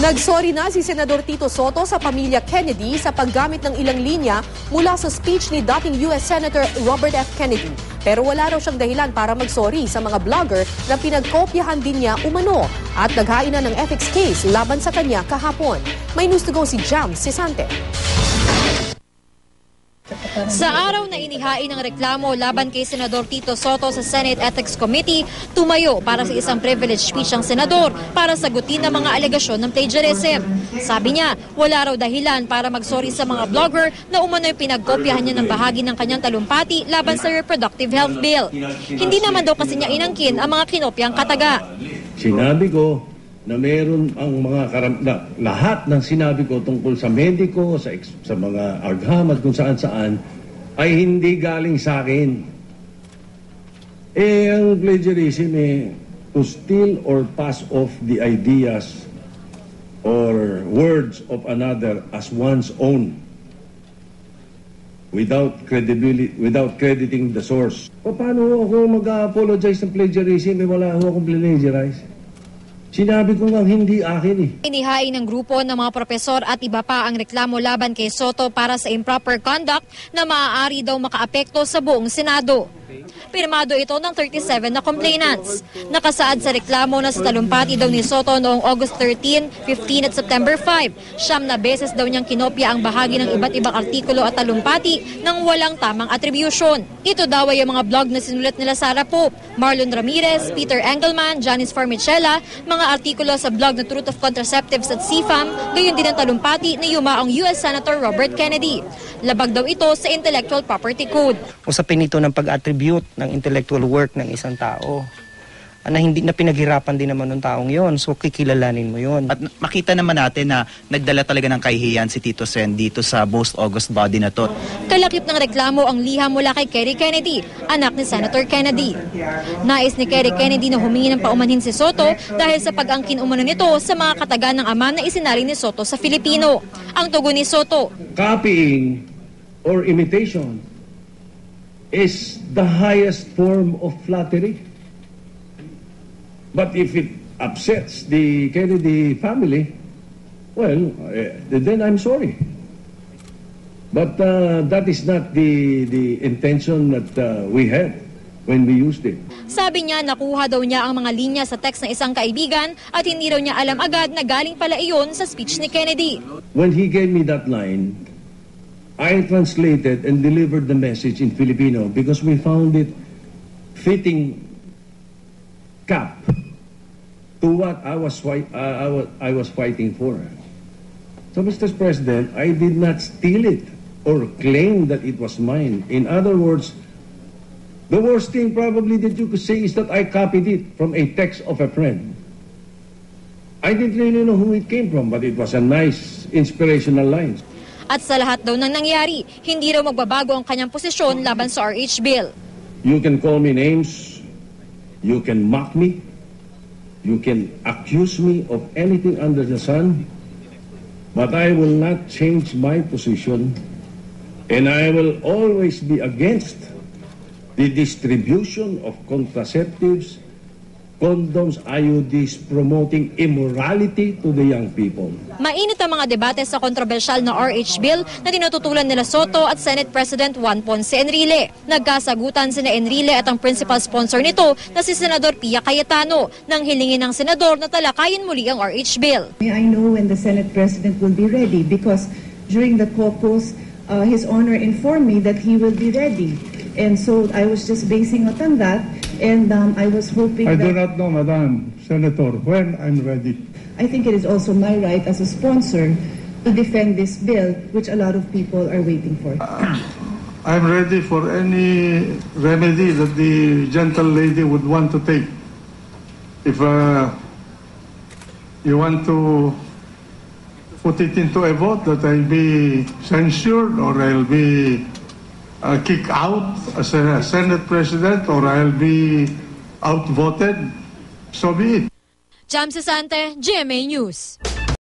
Nagsorry na si Senador Tito Soto sa pamilya Kennedy sa paggamit ng ilang linya mula sa speech ni dating US Senator Robert F. Kennedy. Pero wala raw siyang dahilan para magsorry sa mga vlogger na pinagkopyahan din niya umano at naghain na ng ethics case laban sa kanya kahapon. May news to go si Jam Sisante. Sa araw na inihain ng reklamo laban kay Senador Tito Soto sa Senate Ethics Committee, tumayo para sa isang privilege speech ang senador para sagutin ang mga alegasyon ng plagiarism. Sabi niya, wala raw dahilan para magsorry sa mga vlogger na umano'y pinagkopyahan niya ng bahagi ng kanyang talumpati laban sa reproductive health bill. Hindi naman daw kasi niya inangkin ang mga kinopyang kataga. Sinabi ko na meron ang mga karam na, lahat ng sinabi ko tungkol sa mediko, sa, ex- sa mga argham at kung saan-saan ay hindi galing sa akin. Eh, ang plagiarism eh, to steal or pass off the ideas or words of another as one's own without credibility, without crediting the source. Pa- Paano ako mag-apologize ng plagiarism eh wala ako akong plagiarize? Sinabi ko nga hindi akin eh. Inihain ng grupo ng mga propesor at iba pa ang reklamo laban kay Soto para sa improper conduct na maaari daw makaapekto sa buong Senado. Pirmado ito ng 37 na complainants. Nakasaad sa reklamo na sa talumpati daw ni Soto noong August 13, 15 at September 5. Siyam na beses daw niyang kinopya ang bahagi ng iba't ibang artikulo at talumpati nang walang tamang attribution. Ito daw ay ang mga blog na sinulat nila Sara Pope, Marlon Ramirez, Peter Engelman, Janice Formichella, mga artikulo sa blog na Truth of Contraceptives at CFAM, gayon din ang talumpati ni yumaong US Senator Robert Kennedy. Labag daw ito sa Intellectual Property Code. usapin ito ng pag-attribute ng intellectual work ng isang tao Ah, na hindi na pinaghirapan din naman ng taong yon so kikilalanin mo yon At makita naman natin na nagdala talaga ng kahihiyan si Tito Sen dito sa most August body na to. Kalakip ng reklamo ang liham mula kay Kerry Kennedy, anak ni Senator Kennedy. Nais ni Kerry Kennedy na humingi ng paumanhin si Soto dahil sa pag-angkin umano nito sa mga kataga ng ama na isinari ni Soto sa Filipino. Ang tugon ni Soto, Copying or imitation is the highest form of flattery. But if it upsets the Kennedy family, well, eh, then I'm sorry. But uh, that is not the, the intention that uh, we had when we used it. sabi niya nakuha daw niya ang mga linya sa text ng isang kaibigan at hindi raw niya alam agad na galing pala iyon sa speech ni Kennedy. When he gave me that line, I translated and delivered the message in Filipino because we found it fitting cap to what I was, uh, I was, I was fighting for. So, Mr. President, I did not steal it or claim that it was mine. In other words, the worst thing probably that you could say is that I copied it from a text of a friend. I didn't really know who it came from, but it was a nice, inspirational line. At sa lahat daw ng nangyari, hindi raw magbabago ang kanyang posisyon laban sa RH bill. You can call me names, you can mock me, you can accuse me of anything under the sun, but I will not change my position, and I will always be against the distribution of contraceptives, condoms, IUDs, promoting immorality to the young people. Mainit ang mga debate sa kontrobersyal na RH bill na tinututulan nila Soto at Senate President Juan Ponce Enrile. Nagkasagutan sina Enrile at ang principal sponsor nito na si Senador Pia Cayetano nang hilingin ng senador na talakayin muli ang RH bill. May I know when the Senate President will be ready? Because during the caucus, uh, His Honor informed me that he will be ready. And so I was just basing it on that, and um, I was hoping I do not know, Madam Senator, when I'm ready. I think it is also my right as a sponsor to defend this bill, which a lot of people are waiting for. I'm ready for any remedy that the gentle lady would want to take. If uh, you want to put it into a vote that I'll be censured or I'll be uh, kicked out as a Senate President or I'll be outvoted, so be it. Jam Sante, GMA News.